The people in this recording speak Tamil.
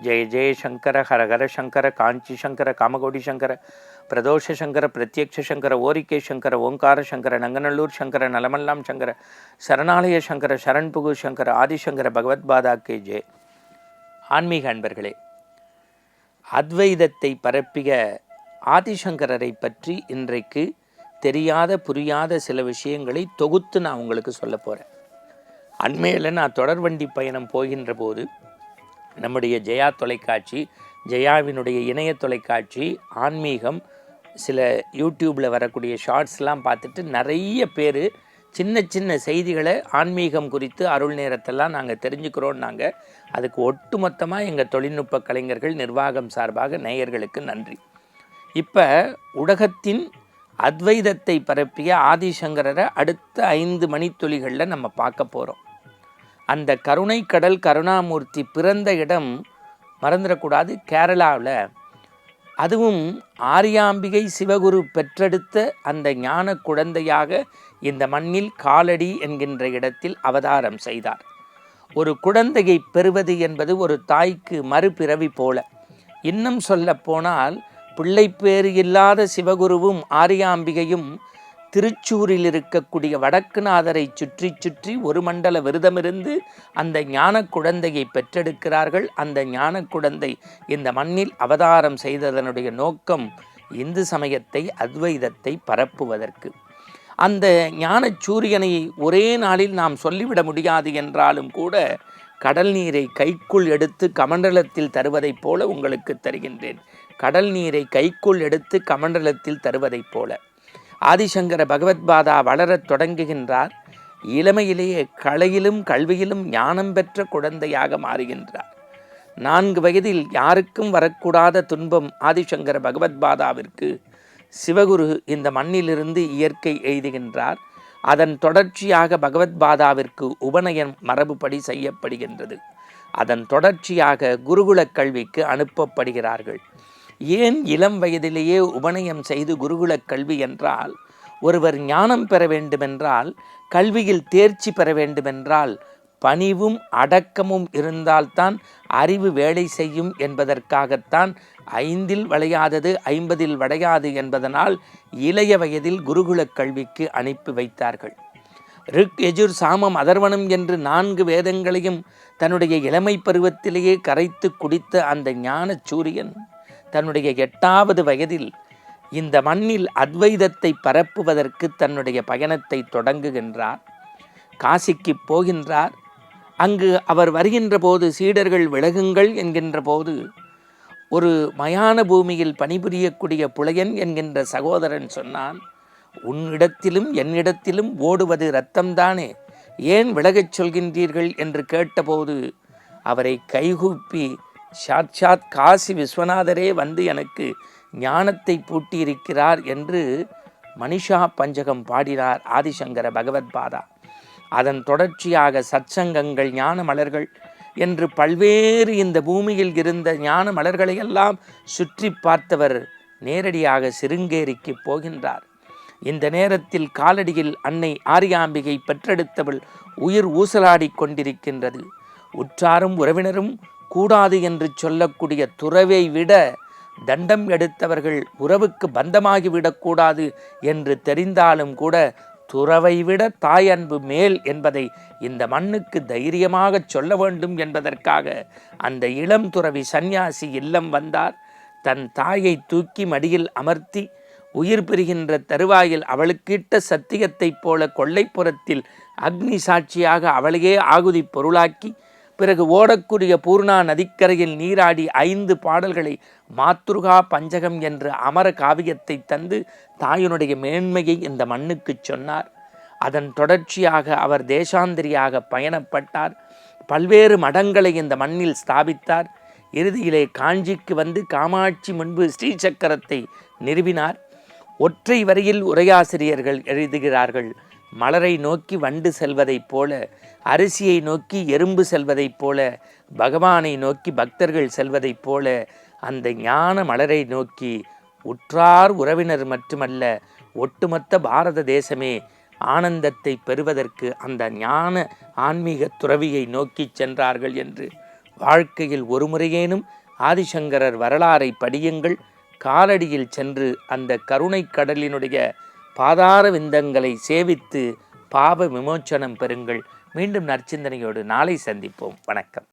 ஜெய ஜெயசங்கர ஹரஹர சங்கர காஞ்சி சங்கர காமகோடி சங்கர பிரதோஷ சங்கர பிரத்யக்ஷ சங்கர ஓரிக்கை சங்கர ஓங்கார சங்கர நங்கநல்லூர் சங்கர நலமல்லாம் சங்கர சரணாலய சங்கர சரண்புகு சங்கர ஆதிசங்கர பகவத்பாதா கே ஜே. ஆன்மீக அன்பர்களே அத்வைதத்தை பரப்பிய ஆதிசங்கரரை பற்றி இன்றைக்கு தெரியாத புரியாத சில விஷயங்களை தொகுத்து நான் உங்களுக்கு சொல்ல போகிறேன் அண்மையில் நான் தொடர்வண்டி பயணம் போகின்ற போது நம்முடைய ஜெயா தொலைக்காட்சி ஜெயாவினுடைய இணைய தொலைக்காட்சி ஆன்மீகம் சில யூடியூப்பில் வரக்கூடிய ஷார்ட்ஸ்லாம் பார்த்துட்டு நிறைய பேர் சின்ன சின்ன செய்திகளை ஆன்மீகம் குறித்து அருள் நேரத்தெல்லாம் நாங்கள் தெரிஞ்சுக்கிறோம் நாங்கள் அதுக்கு ஒட்டுமொத்தமாக எங்கள் தொழில்நுட்ப கலைஞர்கள் நிர்வாகம் சார்பாக நேயர்களுக்கு நன்றி. இப்போ உலகத்தின் அத்வைதத்தை பரப்பிய ஆதிசங்கரரை அடுத்த ஐந்து மணித்துளிகளில் நம்ம பார்க்க போகிறோம் அந்த கருணை கடல் கருணாமூர்த்தி பிறந்த இடம் மறந்துடக்கூடாது கேரளாவில். அதுவும் ஆரியாம்பிகை சிவகுரு பெற்றெடுத்த அந்த ஞான குழந்தையாக இந்த மண்ணில் காலடி என்கின்ற இடத்தில் அவதாரம் செய்தார். ஒரு குழந்தையை பெறுவது என்பது ஒரு தாய்க்கு மறுபிறவி போல. இன்னும் சொல்ல போனால் பிள்ளைப்பேறு இல்லாத சிவகுருவும் ஆரியாம்பிகையும் திருச்சூரில் இருக்கக்கூடிய வடக்குநாதரை சுற்றி சுற்றி ஒரு மண்டல விரதமிருந்து அந்த ஞான குழந்தையை பெற்றெடுக்கிறார்கள். அந்த ஞான குழந்தை இந்த மண்ணில் அவதாரம் செய்ததனுடைய நோக்கம் இந்து சமயத்தை அத்வைதத்தை பரப்புவதற்கு. அந்த ஞான சூரியனை ஒரே நாளில் நாம் சொல்லிவிட முடியாது என்றாலும் கூட கடல் நீரை கைக்குள் எடுத்து கமண்டலத்தில் தருவதைப் போல உங்களுக்கு தருகின்றேன். கடல் நீரை கைக்குள் எடுத்து கமண்டலத்தில் தருவதைப் போல. ஆதிசங்கர பகவத்பாதா வளரத் தொடங்குகின்றார். இளமையிலேயே கலையிலும் கல்வியிலும் ஞானம் பெற்ற குழந்தையாக மாறுகின்றார். நான்கு வயதில் யாருக்கும் வரக்கூடாத துன்பம் ஆதிசங்கர பகவத்பாதாவிற்கு சிவகுரு இந்த மண்ணிலிருந்து இயற்கை எய்துகின்றார். அதன் தொடர்ச்சியாக பகவத்பாதாவிற்கு உபநயன் மரபுப்படி செய்யப்படுகின்றது. அதன் தொடர்ச்சியாக குருகுலக் கல்விக்கு அனுப்பப்படுகிறார்கள். ஏன் இளம் வயதிலேயே உபநயம் செய்து குருகுலக் கல்வி என்றால் ஒருவர் ஞானம் பெற வேண்டுமென்றால் கல்வியில் தேர்ச்சி பெற வேண்டுமென்றால் பணிவும் அடக்கமும் இருந்தால்தான் அறிவு வேலை செய்யும் என்பதற்காகத்தான் ஐந்தில் வளையாதது ஐம்பதில் வளையாது என்பதனால் இளைய வயதில் குருகுலக் கல்விக்கு அனுப்பி வைத்தார்கள். ரிக் எஜுர் சாமம் அதர்வனம் என்று நான்கு வேதங்களையும் தன்னுடைய இளமை பருவத்திலேயே கரைத்து குடித்த அந்த ஞான சூரியன் தன்னுடைய எட்டாவது வயதில் இந்த மண்ணில் அத்வைதத்தை பரப்புவதற்கு தன்னுடைய பயணத்தை தொடங்குகின்றார். காசிக்கு போகின்றார். அங்கு அவர் வருகின்ற போது சீடர்கள் விலகுங்கள் என்கின்ற போது ஒரு மயான பூமியில் பணிபுரியக்கூடிய புலையன் என்கின்ற சகோதரன் சொன்னான் உன்னிடத்திலும் என்னிடத்திலும் ஓடுவது இரத்தம்தானே? ஏன் விலகச் சொல்கின்றீர்கள்? என்று கேட்டபோது அவரை கைகூப்பி சாட்சாத் காசி விஸ்வநாதரே வந்து எனக்கு ஞானத்தை பூட்டியிருக்கிறார் என்று மனிஷா பஞ்சகம் பாடினார் ஆதிசங்கர பகவத்பாதா அதன் தொடர்ச்சியாக சச்சங்கங்கள் ஞான மலர்கள் என்று பல்வேறு இந்த பூமியில் இருந்த ஞான மலர்களையெல்லாம் சுற்றி பார்த்தவர் நேரடியாக சிருங்கேரிக்கு போகின்றார். இந்த நேரத்தில் காலடியில் அன்னை ஆரியாம்பிகை பெற்றெடுத்தவள் உயிர் ஊசலாடி கொண்டிருக்கின்றது. உற்றாரும் உறவினரும் கூடாது என்று சொல்லக்கூடிய துறவை விட தண்டம் எடுத்தவர்கள் உறவுக்கு பந்தமாகிவிடக்கூடாது என்று தெரிந்தாலும் கூட துறவை விட தாய் அன்பு மேல் என்பதை இந்த மண்ணுக்கு தைரியமாக சொல்ல வேண்டும் என்பதற்காக அந்த இளம் துறவி சந்நியாசி இல்லம் வந்தார். தன் தாயை தூக்கி மடியில் அமர்த்தி உயிர் பெறுகின்ற தருவாயில் அவளுக்கிட்ட சத்தியத்தைப் போல கொள்ளைப்புறத்தில் அக்னி சாட்சியாக அவளையே ஆகுதி பொருளாக்கி பிறகு ஓடக்கூடிய பூர்ணா நதிக்கரையில் நீராடி ஐந்து பாடல்களை மாத்ருகா பஞ்சகம் என்ற அமர காவியத்தை தந்து தாயினுடைய மேன்மையை இந்த மண்ணுக்கு சொன்னார். அதன் தொடர்ச்சியாக அவர் தேசாந்திரியாக பயணப்பட்டார். பல்வேறு மடங்களை இந்த மண்ணில் ஸ்தாபித்தார். இறுதியிலே காஞ்சிக்கு வந்து காமாட்சி முன்பு ஸ்ரீசக்கரத்தை நிறுவினார். ஒற்றை வரியில் உரையாசிரியர்கள் எழுதுகிறார்கள். மலரை நோக்கி வண்டு செல்வதைப் போல அரிசியை நோக்கி எறும்பு செல்வதைப் போல பகவானை நோக்கி பக்தர்கள் செல்வதைப் போல அந்த ஞான மலரை நோக்கி உற்றார் உறவினர் மட்டுமல்ல ஒட்டுமொத்த பாரத தேசமே ஆனந்தத்தை பெறுவதற்கு அந்த ஞான ஆன்மீக துறவியை நோக்கி சென்றார்கள் என்று வாழ்க்கையில் ஒரு முறையேனும் ஆதிசங்கரர் வரலாறை படியுங்கள். காலடியில் சென்று அந்த கருணைக் கடலினுடைய பாதார விந்தங்களை சேவித்து பாவ விமோச்சனம் பெறுங்கள். மீண்டும் நற்சிந்தனையோடு நாளை சந்திப்போம். வணக்கம்.